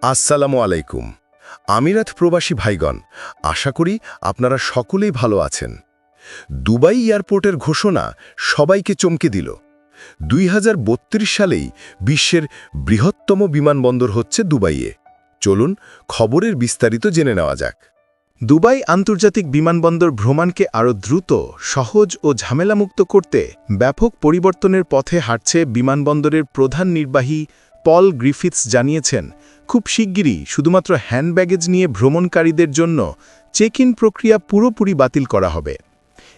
আসসালামু আলাইকুম। আমিরাত প্রবাসী ভাইগণ, আশা করি আপনারা সকলেই ভালো আছেন। দুবাই এয়ারপোর্টের ঘোষণা সবাইকে চমকে দিল। দুই হাজার বত্রিশ সালেই বিশ্বের বৃহত্তম বিমানবন্দর হচ্ছে দুবাইয়ে। চলুন খবরের বিস্তারিত জেনে নেওয়া যাক। দুবাই আন্তর্জাতিক বিমানবন্দর ভ্রমণকে আরও দ্রুত, সহজ ও ঝামেলামুক্ত করতে ব্যাপক পরিবর্তনের পথে হাঁটছে বিমানবন্দরের প্রধান নির্বাহী পল গ্রিফিথস জানিয়েছেন, খুব শিগগিরই শুধুমাত্র হ্যান্ড ব্যাগেজ নিয়ে ভ্রমণকারীদের জন্য চেক ইন প্রক্রিয়া পুরোপুরি বাতিল করা হবে।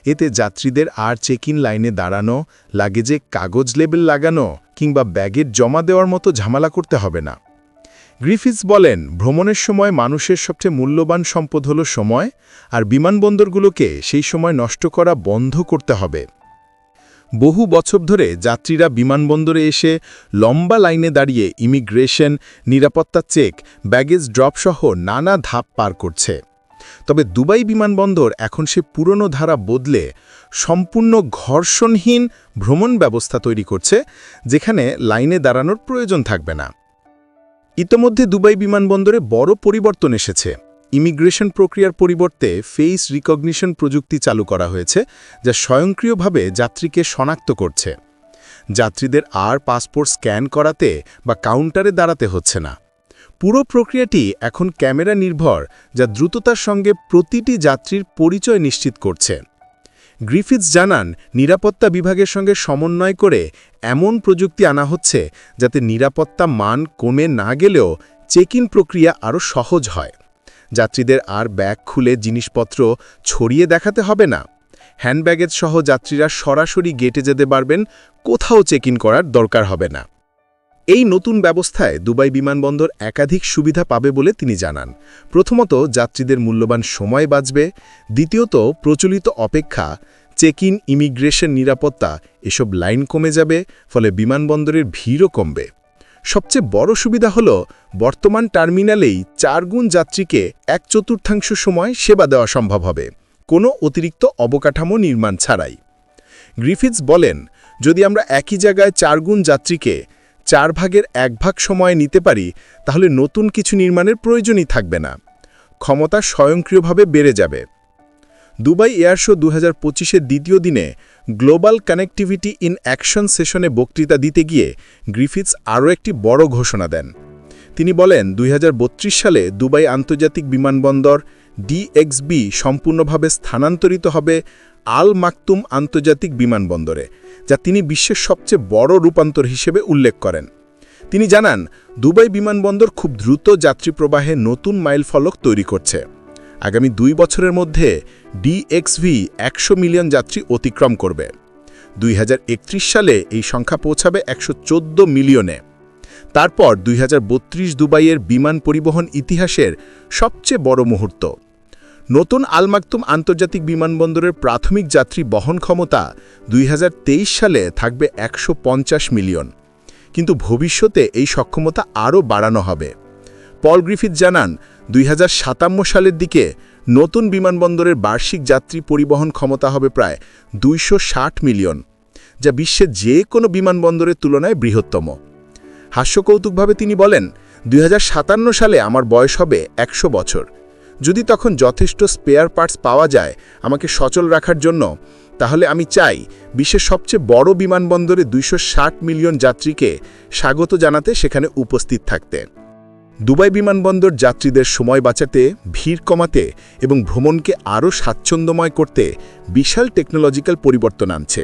এতে যাত্রীদের আর চেক ইন লাইনে দাঁড়ানো, লাগেজে কাগজ লেবেল লাগানো কিংবা ব্যাগের জমা দেওয়ার মতো ঝামেলা করতে হবে না। গ্রিফিথস বলেন, ভ্রমণের সময় মানুষের সবচেয়ে মূল্যবান সম্পদ হল সময়, আর বিমানবন্দরগুলোকে সেই সময় নষ্ট করা বন্ধ করতে হবে। বহু বছর ধরে যাত্রীরা বিমানবন্দরে এসে লম্বা লাইনে দাঁড়িয়ে ইমিগ্রেশন, নিরাপত্তা চেক, ব্যাগেজ ড্রপসহ নানা ধাপ পার করছে। তবে দুবাই বিমানবন্দর এখন সে পুরনো ধারা বদলে সম্পূর্ণ ঘর্ষণহীন ভ্রমণ ব্যবস্থা তৈরি করছে, যেখানে লাইনে দাঁড়ানোর প্রয়োজন থাকবে না। ইতোমধ্যে দুবাই বিমানবন্দরে বড় পরিবর্তন এসেছে। ইমিগ্রেশন প্রক্রিয়ার পরিবর্তে ফেস রিকগনিশন প্রযুক্তি চালু করা হয়েছে, যা স্বয়ংক্রিয়ভাবে যাত্রীকে শনাক্ত করছে। যাত্রীদের আর পাসপোর্ট স্ক্যান করাতে বা কাউন্টারে দাঁড়াতে হচ্ছে না। পুরো প্রক্রিয়াটি এখন ক্যামেরা নির্ভর, যা দ্রুততার সঙ্গে প্রতিটি যাত্রীর পরিচয় নিশ্চিত করছে। গ্রিফিথস জানান, নিরাপত্তা বিভাগের সঙ্গে সমন্বয় করে এমন প্রযুক্তি আনা হচ্ছে, যাতে নিরাপত্তা মান কমে না গেলেও চেক ইন প্রক্রিয়া আরও সহজ হয়। যাত্রীদের আর ব্যাগ খুলে জিনিসপত্র ছড়িয়ে দেখাতে হবে না। হ্যান্ডব্যাগেজ সহ যাত্রীরা সরাসরি গেটে যেতে পারবেন, কোথাও চেক ইন করার দরকার হবে না। এই নতুন ব্যবস্থায় দুবাই বিমানবন্দর একাধিক সুবিধা পাবে বলে তিনি জানান। প্রথমত, যাত্রীদের মূল্যবান সময় বাঁচবে। দ্বিতীয়ত, প্রচলিত অপেক্ষা চেক ইন ইমিগ্রেশন নিরাপত্তা এসব লাইন কমে যাবে, ফলে বিমানবন্দরের ভিড়ও কমবে। সবচেয়ে বড় সুবিধা হল বর্তমান টার্মিনালেই চারগুণ যাত্রীকে এক চতুর্থাংশ সময় সেবা দেওয়া সম্ভব হবে। কোনো অতিরিক্ত অবকাঠামো নির্মাণ ছাড়াই। গ্রিফিথস বলেন, যদি আমরা একই জায়গায় চারগুণ যাত্রীকে চার ভাগের এক ভাগ সময় নিতে পারি, তাহলে নতুন কিছু নির্মাণের প্রয়োজনই থাকবে না। ক্ষমতা স্বয়ংক্রিয়ভাবে বেড়ে যাবে। দুবাই এয়ার শো দু হাজার দ্বিতীয় দিনে গ্লোবাল কানেক্টিভিটি ইন অ্যাকশন সেশনে বক্তৃতা দিতে গিয়ে গ্রিফিথস আরও একটি বড় ঘোষণা দেন। তিনি বলেন দুই হাজার বত্রিশ সালে দুবাই আন্তর্জাতিক বিমানবন্দর ডিএক্সবি সম্পূর্ণভাবে স্থানান্তরিত হবে আল মাকতুম আন্তর্জাতিক বিমানবন্দরে, যা তিনি বিশ্বের সবচেয়ে বড় রূপান্তর হিসেবে উল্লেখ করেন। তিনি জানান, দুবাই বিমানবন্দর খুব দ্রুত যাত্রী প্রবাহে নতুন মাইল ফলক তৈরি করছে। আগামী দুই বছরের মধ্যে ডিএক্সভি একশো মিলিয়ন যাত্রী অতিক্রম করবে। দুই হাজার একত্রিশ সালে এই সংখ্যা পৌঁছাবে একশো চোদ্দ মিলিয়নে। তারপর দুই হাজার বত্রিশ দুবাইয়ের বিমান পরিবহন ইতিহাসের সবচেয়ে বড় মুহূর্ত। নতুন আলমাকতুম আন্তর্জাতিক বিমানবন্দরের প্রাথমিক যাত্রী বহন ক্ষমতা দুই হাজার তেইশ সালে থাকবে একশো পঞ্চাশ মিলিয়ন। কিন্তু ভবিষ্যতে এই সক্ষমতা আরও বাড়ানো হবে। পল গ্রিফিথ জানান দুই হাজার সাতান্ন সালের দিকে নতুন বিমানবন্দরের বার্ষিক যাত্রী পরিবহন ক্ষমতা হবে প্রায় দুইশো ষাট মিলিয়ন, যা বিশ্বের যে কোনো বিমানবন্দরের তুলনায় বৃহত্তম। হাস্যকৌতুকভাবে তিনি বলেন, দুই হাজার সাতান্ন সালে আমার বয়স হবে একশো বছর। যদি তখন যথেষ্ট স্পেয়ার পার্টস পাওয়া যায় আমাকে সচল রাখার জন্য, তাহলে আমি চাই বিশ্বের সবচেয়ে বড় বিমানবন্দরে দুইশো ষাট মিলিয়ন যাত্রীকে স্বাগত জানাতে সেখানে উপস্থিত থাকতে। দুবাই বিমানবন্দর যাত্রীদের সময় বাঁচাতে, ভিড় কমাতে এবং ভ্রমণকে আরও স্বাচ্ছন্দ্যময় করতে বিশাল টেকনোলজিক্যাল পরিবর্তন আনছে।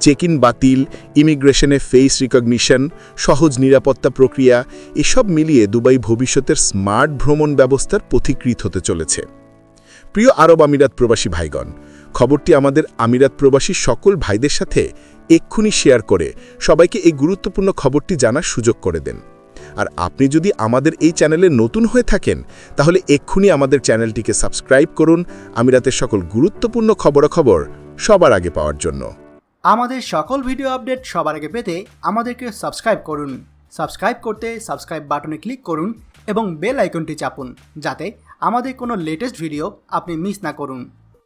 চেক ইন বাতিল ইমিগ্রেশনে ফেস রিকগনিশন সহজ নিরাপত্তা প্রক্রিয়া, এসব মিলিয়ে দুবাই ভবিষ্যতের স্মার্ট ভ্রমণ ব্যবস্থার পথিকৃত হতে চলেছে। প্রিয় আরব আমিরাত প্রবাসী ভাইগণ, খবরটি আমাদের আমিরাত প্রবাসী সকল ভাইদের সাথে এক্ষুনি শেয়ার করে সবাইকে এই গুরুত্বপূর্ণ খবরটি জানার সুযোগ করে দেন। আর আপনি যদি আমাদের এই চ্যানেলে নতুন হয়ে থাকেন, তাহলে এক্ষুনি আমাদের চ্যানেলটিকে সাবস্ক্রাইব করুন আমি আমিরাতের সকল গুরুত্বপূর্ণ খবরাখবর সবার আগে পাওয়ার জন্য। আমাদের সকল ভিডিও আপডেট সবার আগে পেতে আমাদেরকে সাবস্ক্রাইব করুন। সাবস্ক্রাইব করতে সাবস্ক্রাইব বাটনে ক্লিক করুন এবং বেল আইকনটি চাপুন, যাতে আমাদের কোনো লেটেস্ট ভিডিও আপনি মিস না করুন।